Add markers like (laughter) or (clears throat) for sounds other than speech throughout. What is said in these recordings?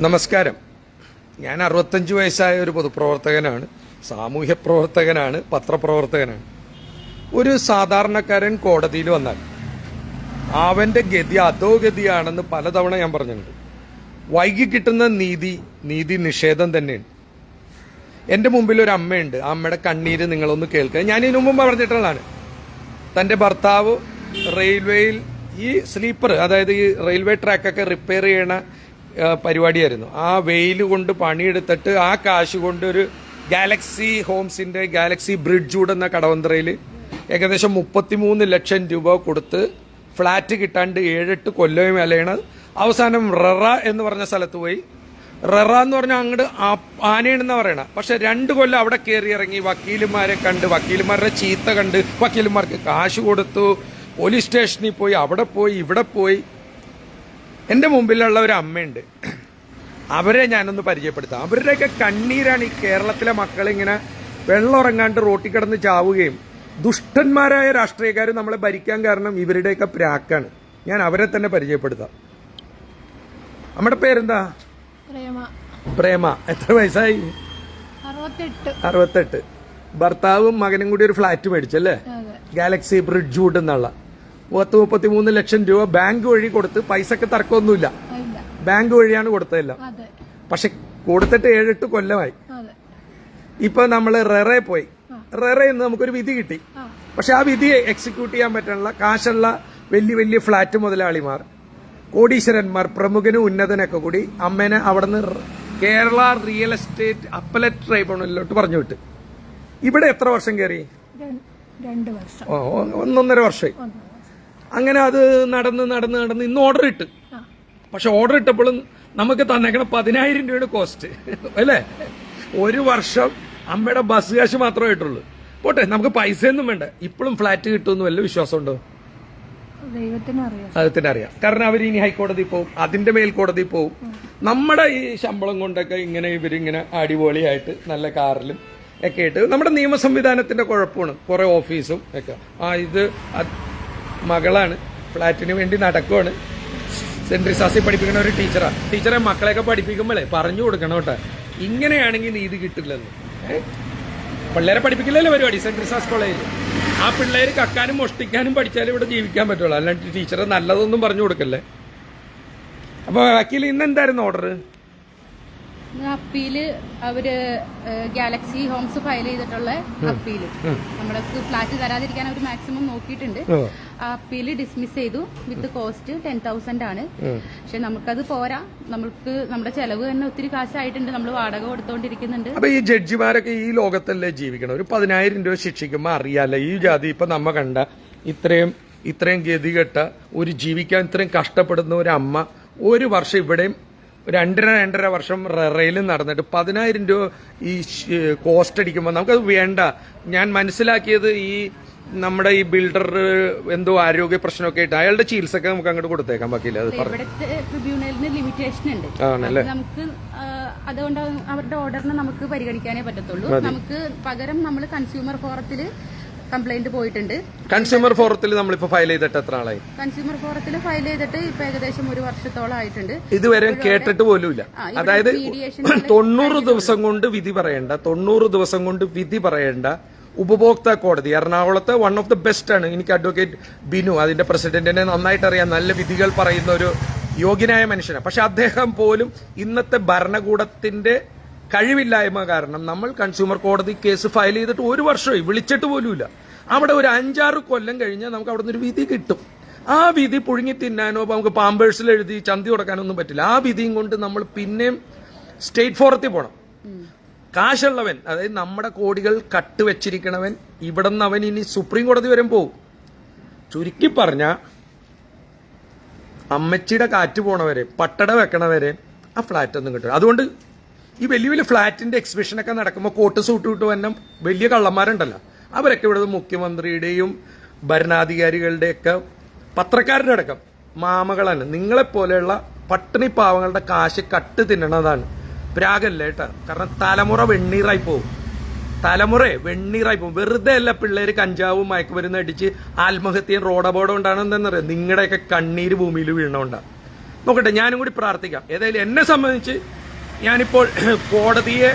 നമസ്കാരം. ഞാൻ അറുപത്തഞ്ച് വയസ്സായ ഒരു പൊതുപ്രവർത്തകനാണ്. സാമൂഹ്യ പ്രവർത്തകനാണ് പത്രപ്രവർത്തകനാണ്. ഒരു സാധാരണക്കാരൻ കോടതിയിൽ വന്നാൽ അവന്റെ ഗതി അധോഗതിയാണെന്ന് പലതവണ ഞാൻ പറഞ്ഞിട്ടുണ്ട്. വൈകി കിട്ടുന്ന നീതി നീതി നിഷേധം തന്നെയാണ്. എന്റെ മുമ്പിൽ ഒരു അമ്മയുണ്ട്. ആ അമ്മയുടെ കണ്ണീര് നിങ്ങളൊന്ന് കേൾക്കുക. ഞാൻ ഇതിനു മുമ്പ് പറഞ്ഞിട്ടുള്ളതാണ്. തന്റെ ഭർത്താവ് റെയിൽവേയിൽ ഈ സ്ലീപ്പർ അതായത് ഈ റെയിൽവേ ട്രാക്കൊക്കെ റിപ്പയർ ചെയ്യണ പരിപാടിയായിരുന്നു. ആ വെയിൽ കൊണ്ട് പണിയെടുത്തിട്ട് ആ കാശ് കൊണ്ട് ഒരു ഗാലക്സി ഹോംസിന്റെ ഗാലക്സി ബ്രിഡ്ജ് എന്ന കടവന്ത്രയിൽ ഏകദേശം മുപ്പത്തിമൂന്ന് ലക്ഷം രൂപ കൊടുത്ത് ഫ്ലാറ്റ് കിട്ടാണ്ട് ഏഴെട്ട് കൊല്ലവും അലയണത് അവസാനം ററ എന്ന് പറഞ്ഞ സ്ഥലത്ത് പോയി. ററ എന്ന് പറഞ്ഞാൽ അങ്ങോട്ട് ആനയാണെന്ന് പറയണ. പക്ഷെ രണ്ട് കൊല്ലം അവിടെ കയറി ഇറങ്ങി വക്കീലുമാരെ കണ്ട് വക്കീലുമാരുടെ ചീത്ത കണ്ട് വക്കീലുമാർക്ക് കാശ് കൊടുത്തു. പോലീസ് സ്റ്റേഷനിൽ പോയി അവിടെ പോയി ഇവിടെ പോയി. എന്റെ മുമ്പിലുള്ള ഒരു അമ്മയുണ്ട്. അവരെ ഞാനൊന്ന് പരിചയപ്പെടുത്താം. അവരുടെയൊക്കെ കണ്ണീരാണ് ഈ കേരളത്തിലെ മക്കളിങ്ങനെ വെള്ളം ഉറങ്ങാണ്ട് റോട്ടിൽ കിടന്ന് ചാവുകയും ദുഷ്ടന്മാരായ രാഷ്ട്രീയക്കാർ നമ്മളെ ഭരിക്കാൻ കാരണം ഇവരുടെയൊക്കെ പ്രാക്കാണ്. ഞാൻ അവരെ തന്നെ പരിചയപ്പെടുത്താം. നമ്മുടെ പേരെന്താ? പ്രേമ. എത്ര വയസ്സായി? അറുപത്തെട്ട്. അറുപത്തെട്ട്. ഭർത്താവും മകനും കൂടി ഒരു ഫ്ലാറ്റ് മേടിച്ചല്ലേ? ഗാലക്സി ബ്രിഡ്ജ് വുഡ് എന്നുള്ള പത്ത് മുപ്പത്തി മൂന്ന് ലക്ഷം രൂപ ബാങ്ക് വഴി കൊടുത്ത് പൈസക്ക് തർക്കമൊന്നുമില്ല. ബാങ്ക് വഴിയാണ് കൊടുത്തതെല്ലാം. പക്ഷെ കൊടുത്തിട്ട് ഏഴെട്ട് കൊല്ലമായി. ഇപ്പൊ നമ്മൾ റെറെ പോയി. റെറെ നിന്ന് നമുക്കൊരു വിധി കിട്ടി. പക്ഷെ ആ വിധിയെ എക്സിക്യൂട്ട് ചെയ്യാൻ പറ്റാനുള്ള കാശുള്ള വലിയ വലിയ ഫ്ളാറ്റ് മുതലാളിമാർ കോടീശ്വരന്മാർ പ്രമുഖനും ഉന്നതനൊക്കെ കൂടി അമ്മേനെ അവിടുന്ന് കേരള റിയൽ എസ്റ്റേറ്റ് അപ്പലറ്റ് ട്രൈബ്യൂണലിലോട്ട് പറഞ്ഞു വിട്ട്. ഇവിടെ എത്ര വർഷം കയറി ഒന്നൊന്നര വർഷമായി. അങ്ങനെ അത് നടന്ന് നടന്ന് നടന്ന് ഇന്ന് ഓർഡർ ഇട്ട്. പക്ഷെ ഓർഡർ ഇട്ടപ്പോഴും നമുക്ക് തന്നേക്കണം പതിനായിരം രൂപയുടെ കോസ്റ്റ് അല്ലേ? ഒരു വർഷം അമ്മയുടെ ബസ് കാശ് മാത്രമേ ആയിട്ടുള്ളൂ പോട്ടെ നമുക്ക് പൈസയൊന്നും വേണ്ട. ഇപ്പോഴും ഫ്ലാറ്റ് കിട്ടുമെന്ന് വല്ല വിശ്വാസമുണ്ടോ? ദൈവത്തിന് അറിയാം. കാരണം അവർ ഇനി ഹൈക്കോടതി പോവും. അതിന്റെ മേൽക്കോടതി പോവും. നമ്മുടെ ഈ ശമ്പളം കൊണ്ടൊക്കെ ഇങ്ങനെ ഇവരിങ്ങനെ അടിപൊളിയായിട്ട് നല്ല കാറിലും ഒക്കെ ആയിട്ട്. നമ്മുടെ നിയമ സംവിധാനത്തിന്റെ കുഴപ്പമാണ്. കുറെ ഓഫീസും ഒക്കെ. ആ ഇത് മകളാണ്. ഫ്ലാറ്റിന് വേണ്ടി നടക്കുവാണ്. സെന്റ് റിസാസി പഠിപ്പിക്കുന്ന ഒരു ടീച്ചറാണ് ടീച്ചറെ മക്കളെയൊക്കെ പഠിപ്പിക്കുമ്പോഴേ പറഞ്ഞു കൊടുക്കണം കേട്ടോ. ഇങ്ങനെയാണെങ്കിൽ നീതി കിട്ടില്ലെന്ന്? പിള്ളേരെ പഠിപ്പിക്കില്ലല്ലോ പരിപാടി സെൻട്രി റിസാസ് കോളേജിൽ. ആ പിള്ളേർ കക്കാനും മോഷ്ടിക്കാനും പഠിച്ചാലും ഇവിടെ ജീവിക്കാൻ പറ്റുള്ളൂ. അല്ലാണ്ട് ടീച്ചറെ നല്ലതൊന്നും പറഞ്ഞു കൊടുക്കല്ലേ. അപ്പോൾ വക്കീൽ ഇന്ന് എന്തായിരുന്നു ഓർഡർ അപ്പീൽ അവർ ഗാലക്സി ഹോംസ് ഫയൽ ചെയ്തിട്ടുള്ള അപ്പീൽ നമ്മൾക്ക് ഫ്ലാറ്റ് തരാതിരിക്കാൻ അവർ മാക്സിമം നോക്കിയിട്ടുണ്ട്. ആ അപ്പീൽ ഡിസ്മിസ് ചെയ്തു. വിത്ത് കോസ്റ്റ് ടെൻ തൗസൻഡ് ആണ്. പക്ഷെ നമുക്കത് പോരാ. നമ്മൾക്ക് നമ്മുടെ ചെലവ് തന്നെ ഒത്തിരി കാശായിട്ടുണ്ട്. നമ്മൾ വാടക കൊടുത്തോണ്ടിരിക്കുന്നുണ്ട്. അപ്പൊ ഈ ജഡ്ജിമാരൊക്കെ ഈ ലോകത്തല്ലേ ജീവിക്കണം ഒരു പതിനായിരം രൂപ ശിക്ഷിക്കുമ്പോ അറിയാലോ ഈ ജാതി ഇപ്പൊ നമ്മ കണ്ട ഇത്രയും ഇത്രയും ഗതികെട്ട ഒരു ജീവിക്കാൻ ഇത്രയും കഷ്ടപ്പെടുന്ന ഒരു അമ്മ ഒരു വർഷം ഇവിടെയും രണ്ടര രണ്ടര വർഷം റെയിലും നടന്നിട്ട് പതിനായിരം രൂപ ഈ കോസ്റ്റ് അടിക്കുമ്പോൾ നമുക്കത് വേണ്ട. ഞാൻ മനസ്സിലാക്കിയത് ഈ നമ്മുടെ ഈ ബിൽഡർ എന്തോ ആരോഗ്യ പ്രശ്നമൊക്കെ ആയിട്ട് അയാളുടെ ചികിത്സക്ക് നമുക്ക് അങ്ങോട്ട് കൊടുത്തേക്കാൻ പറ്റില്ല അത് ട്രിബ്യൂണലിന് ലിമിറ്റേഷൻ ഉണ്ട്. ആണല്ലേ? നമുക്ക് അതുകൊണ്ട് അവരുടെ ഓർഡറിന് നമുക്ക് പരിഗണിക്കാനേ പറ്റത്തുള്ളൂ. നമുക്ക് പകരം നമ്മൾ കൺസ്യൂമർ ഫോറത്തിൽ കംപ്ലൈന്റ് പോയിട്ടുണ്ട്. കൺസ്യൂമർ ഫോറത്തിൽ നമ്മൾ നമ്മളിപ്പോ ഫയൽ ചെയ്തിട്ട് എത്ര ആളായി? കൺസ്യൂമർ ഫോറത്തിൽ ഫയൽ ചെയ്തിട്ട് ഇപ്പൊ ഏകദേശം ഒരു വർഷത്തോളം ആയിട്ടുണ്ട്. ഇതുവരെ കേട്ടിട്ട് പോലുമില്ല അതായത് (clears throat) തൊണ്ണൂറ് ദിവസം കൊണ്ട് വിധി പറയണ്ട തൊണ്ണൂറ് ദിവസം കൊണ്ട് വിധി പറയണ്ട ഉപഭോക്താ കോടതി എറണാകുളത്തെ വൺ ഓഫ് ദി ബെസ്റ്റ് ആണ്. എനിക്ക് അഡ്വക്കേറ്റ് ബിനു അതിന്റെ പ്രസിഡന്റിനെ നന്നായിട്ട് അറിയാം നല്ല വിധികൾ പറയുന്ന ഒരു യോഗ്യനായ മനുഷ്യനാണ്. പക്ഷെ അദ്ദേഹം പോലും ഇന്നത്തെ ഭരണകൂടത്തിന്റെ കഴിവില്ലായ്മ കാരണം നമ്മൾ കൺസ്യൂമർ കോടതി കേസ് ഫയൽ ചെയ്തിട്ട് ഒരു വർഷമായി വിളിച്ചിട്ട് പോലുമില്ല. അവിടെ ഒരു അഞ്ചാറ് കൊല്ലം കഴിഞ്ഞാൽ നമുക്ക് അവിടെ നിന്ന് ഒരു വിധി കിട്ടും. ആ വിധി പുഴുങ്ങി തിന്നാനോ നമുക്ക് പാമ്പേഴ്സിൽ എഴുതി ചന്തി കൊടുക്കാനൊന്നും പറ്റില്ല. ആ വിധിയും കൊണ്ട് നമ്മൾ പിന്നെയും സ്റ്റേറ്റ് ഫോറത്തിൽ പോകണം കാശുള്ളവൻ അതായത് നമ്മുടെ കോടികൾ കട്ട് വെച്ചിരിക്കണവൻ ഇവിടെ നിന്ന് അവൻ ഇനി സുപ്രീം കോടതി വരെ പോകും ചുരുക്കി പറഞ്ഞ അമ്മച്ചിയുടെ കാറ്റ് പോണവരെ പട്ടട വെക്കണവരെ ആ ഫ്ലാറ്റ് ഒന്നും കിട്ടും അതുകൊണ്ട് ഈ വലിയ വലിയ ഫ്ലാറ്റിന്റെ എക്സിബിഷനൊക്കെ നടക്കുമ്പോൾ കോട്ട് സൂട്ട് വിട്ട് വന്ന വലിയ കള്ളന്മാരുണ്ടല്ലോ. അവരൊക്കെ ഇവിടെ മുഖ്യമന്ത്രിയുടെയും ഭരണാധികാരികളുടെയൊക്കെ പത്രക്കാരുടെ അടക്കം മാമകളാണ് നിങ്ങളെപ്പോലെയുള്ള പട്ടിണി പാവങ്ങളുടെ കാശ് കട്ട് തിന്നണതാണ്. പ്രാഗല്ല കേട്ടോ. കാരണം തലമുറ വെണ്ണീറായി പോകും തലമുറ വെണ്ണീറായി പോകും വെറുതെ അല്ല പിള്ളേര് കഞ്ചാവും മയക്കുമരുന്ന് അടിച്ച് ആത്മഹത്യയും റോഡപകടം ഉണ്ടാണെന്ന് എന്താണെന്നറിയാം നിങ്ങളുടെയൊക്കെ കണ്ണീര് ഭൂമിയിൽ വീണോണ്ടാ നോക്കട്ടെ ഞാനും കൂടി പ്രാർത്ഥിക്കാം. ഏതായാലും എന്നെ സംബന്ധിച്ച് ഞാനിപ്പോൾ (clears throat) കോടതിയെ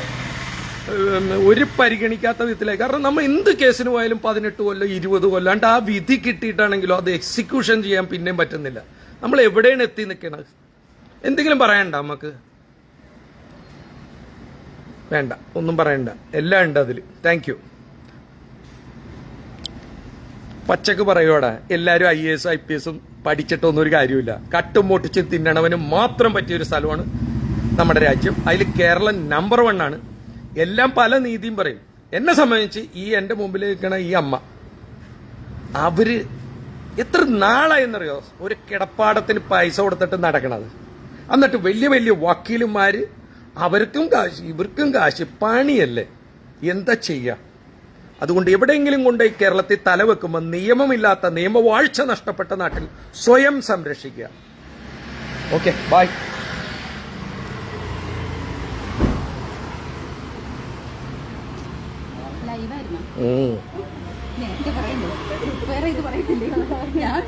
ഒരു പരിഗണിക്കാത്ത വിധത്തിലേക്ക് കാരണം നമ്മൾ എന്ത് കേസിന് പോയാലും പതിനെട്ട് കൊല്ലം ഇരുപത് കൊല്ലം അണ്ട് ആ വിധി കിട്ടിയിട്ടാണെങ്കിലോ അത് എക്സിക്യൂഷൻ ചെയ്യാൻ പിന്നെയും പറ്റുന്നില്ല. നമ്മൾ എവിടെയാണ് എത്തി നിൽക്കണത്? എന്തെങ്കിലും പറയണ്ട നമുക്ക് വേണ്ട ഒന്നും പറയണ്ട. എല്ലാം ഉണ്ട് അതിൽ താങ്ക് യു പച്ചക്ക് പറയുവാടാ എല്ലാവരും ഐ എസ് ഐ പി എസും പഠിച്ചിട്ടൊന്നും ഒരു കാര്യമില്ല കട്ടും പൊട്ടിച്ച് തിന്നണവന് മാത്രം പറ്റിയ ഒരു സ്ഥലമാണ് നമ്മുടെ രാജ്യം. അതിൽ കേരളം നമ്പർ വൺ ആണ്. എല്ലാം പല നീതിയും പറയും. എന്നെ സംബന്ധിച്ച് ഈ എന്റെ മുമ്പിൽ നിൽക്കണ ഈ അമ്മ അവർ എത്ര നാളായെന്നറിയോ? ഒരു കിടപ്പാടത്തിന് പൈസ കൊടുത്തിട്ട് നടക്കണത്. എന്നിട്ട് വലിയ വലിയ വക്കീലുമാര് അവർക്കും കാശ് ഇവർക്കും കാശ് പണിയല്ലേ? എന്താ ചെയ്യുക അതുകൊണ്ട് എവിടെയെങ്കിലും കൊണ്ട് കേരളത്തിൽ തലവെക്കുമ്പോൾ നിയമമില്ലാത്ത നിയമവാഴ്ച നഷ്ടപ്പെട്ട നാട്ടിൽ സ്വയം സംരക്ഷിക്കുക. ഓക്കെ ബൈ വേറെ ഇത് പറയത്തില്ലേ ഞാൻ